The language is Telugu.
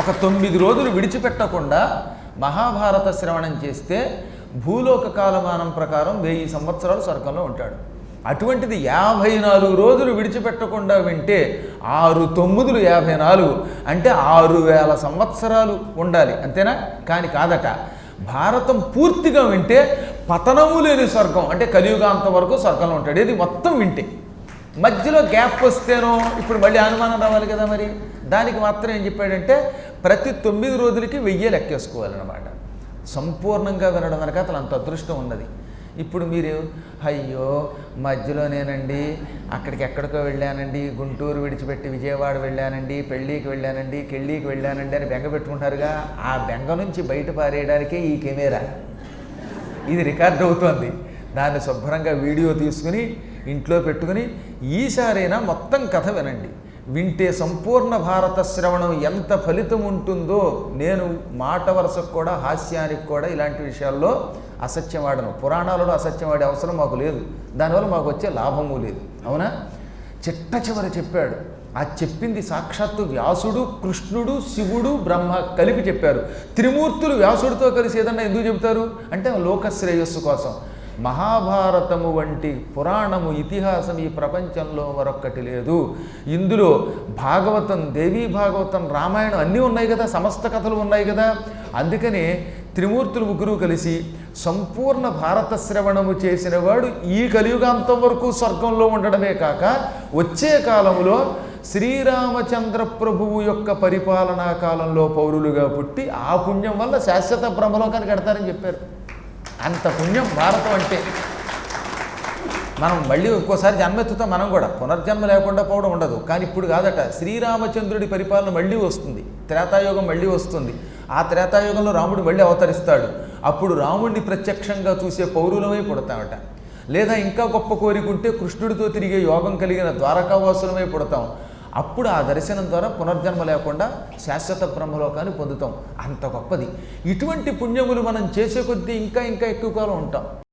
ఒక తొమ్మిది రోజులు విడిచిపెట్టకుండా మహాభారత శ్రవణం చేస్తే భూలోక కాలమానం ప్రకారం వెయ్యి సంవత్సరాలు స్వర్గంలో ఉంటాడు. అటువంటిది యాభై నాలుగు రోజులు విడిచిపెట్టకుండా వింటే ఆరు తొమ్మిదిలు యాభై నాలుగు. అంటే ఆరు వేల సంవత్సరాలు ఉండాలి. అంతేనా? కానీ కాదట. భారతం పూర్తిగా వింటే పతనము లేని స్వర్గం. అంటే కలియుగాంత వరకు స్వర్గంలో ఉంటాడు. ఇది మొత్తం వింటే. మధ్యలో గ్యాప్ వస్తేనో ఇప్పుడు మళ్ళీ అనుమానం రావాలి కదా మరి. దానికి మాత్రం ఏం చెప్పాడంటే ప్రతి తొమ్మిది రోజులకి వెయ్యి లెక్కేసుకోవాలన్నమాట. సంపూర్ణంగా వినడం వెనక అతను అంత అదృష్టం ఉన్నది. ఇప్పుడు మీరు అయ్యో మధ్యలోనేనండి అక్కడికి ఎక్కడికో వెళ్ళానండి గుంటూరు విడిచిపెట్టి విజయవాడ వెళ్ళానండి పెళ్ళికి వెళ్ళానండి కెళ్ళికి వెళ్ళానండి అని బెంగ పెట్టుకుంటారుగా ఆ బెంగ నుంచి బయట పారేయడానికే ఈ కెమెరా. ఇది రికార్డ్ అవుతోంది. దాన్ని శుభ్రంగా వీడియో తీసుకుని ఇంట్లో పెట్టుకుని ఈసారైనా మొత్తం కథ వినండి. వింటే సంపూర్ణ భారత శ్రవణం ఎంత ఫలితం ఉంటుందో నేను మాట వరుసకు కూడా హాస్యానికి కూడా ఇలాంటి విషయాల్లో అసత్యం వాడను. పురాణాలలో అసత్యం వాడే అవసరం మాకు లేదు. దానివల్ల మాకు వచ్చే లాభము లేదు. అవునా? చిట్ట చివరి చెప్పాడు. ఆ చెప్పింది సాక్షాత్తు వ్యాసుడు కృష్ణుడు శివుడు బ్రహ్మ కలిపి చెప్పారు. త్రిమూర్తులు వ్యాసుడితో కలిసి ఏదన్నా ఎందుకు చెబుతారు? అంటే లోక శ్రేయస్సు కోసం. మహాభారతము వంటి పురాణము ఇతిహాసం ఈ ప్రపంచంలో మరొక్కటి లేదు. ఇందులో భాగవతం దేవీ భాగవతం రామాయణం అన్నీ ఉన్నాయి కదా సమస్త కథలు ఉన్నాయి కదా. అందుకనే త్రిమూర్తులు ముగ్గురు కలిసి సంపూర్ణ భారత శ్రవణము చేసిన వాడు ఈ కలియుగాంతం వరకు స్వర్గంలో ఉండడమే కాక వచ్చే కాలంలో శ్రీరామచంద్ర ప్రభువు యొక్క పరిపాలనా కాలంలో పౌరులుగా పుట్టి ఆ పుణ్యం వల్ల శాశ్వత బ్రహ్మలోకానికి కడతారని చెప్పారు. అంత పుణ్యం భారతం అంటే. మనం మళ్ళీ ఇంకోసారి జన్మెత్తుతాం మనం కూడా. పునర్జన్మ లేకుండా పోవడం ఉండదు. కానీ ఇప్పుడు కాదట శ్రీరామచంద్రుడి పరిపాలన మళ్ళీ వస్తుంది. త్రేతాయుగం మళ్ళీ వస్తుంది. ఆ త్రేతాయుగంలో రాముడు మళ్ళీ అవతరిస్తాడు. అప్పుడు రాముడిని ప్రత్యక్షంగా చూసే పౌరులమై పుడతామట. లేదా ఇంకా గొప్ప కోరికుంటే కృష్ణుడితో తిరిగే యోగం కలిగిన ద్వారకావాసులమై పుడతాం. అప్పుడు ఆ దర్శనం ద్వారా పునర్జన్మ లేకుండా శాశ్వత బ్రహ్మలోకాన్ని పొందుతాం. అంత గొప్పది. ఇటువంటి పుణ్యములు మనం చేసే కొద్దీ ఇంకా ఇంకా ఎక్కువ కాలం ఉంటాం.